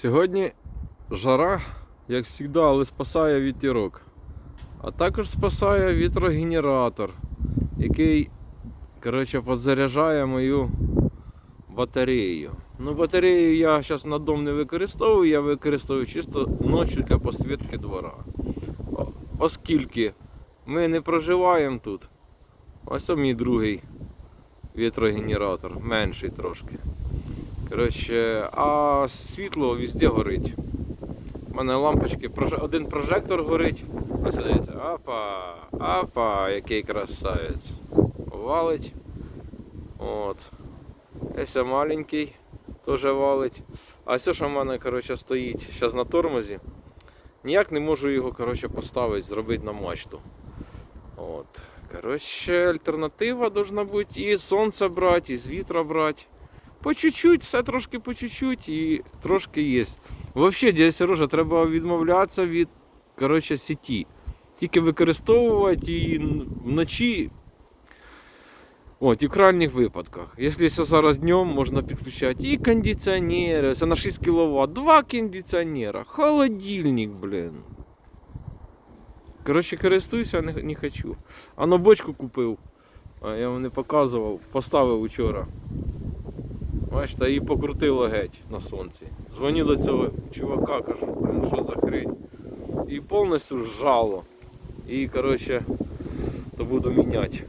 Сьогодні жара, як завжди, але спасає вітерок. А також спасає вітрогенератор, який коротше, підзаряджає мою батарею. Ну, батарею я зараз на дом не використовую, я використовую чисто ночі для посвідки двора. Оскільки ми не проживаємо тут. Ось мій другий вітрогенератор, менший трошки. Коротше, а світло везде горить. У мене лампочки, один прожектор горить. Ось дивіться, апа, апа, який красавець. Валить. От. Ось маленький теж валить. А все, що в мене коротше, стоїть зараз на тормозі. Ніяк не можу його коротше, поставити, зробити на мачту. От. Коротше, альтернатива должна бути і з сонця брати, і з вітра брати. По чуть-чуть, все трошки по чуть-чуть і трошки є. Взагалі, дядя Сережа, треба відмовлятися від коротше, сіті. Тільки використовувати і вночі. От, і в крайніх випадках. Якщо це зараз днем, можна підключати і кондиціонери, це на 6 кВт, два кондиціонера, холодильник, блін. Коротше, користуюся, а не, не хочу. А на бочку купив. А я вам не показував, поставив вчора. Бачите, її покрутило геть на сонці. Дзвоню до цього чувака, кажу, блин, що за хрень. І повністю жало. І коротше, то буду міняти.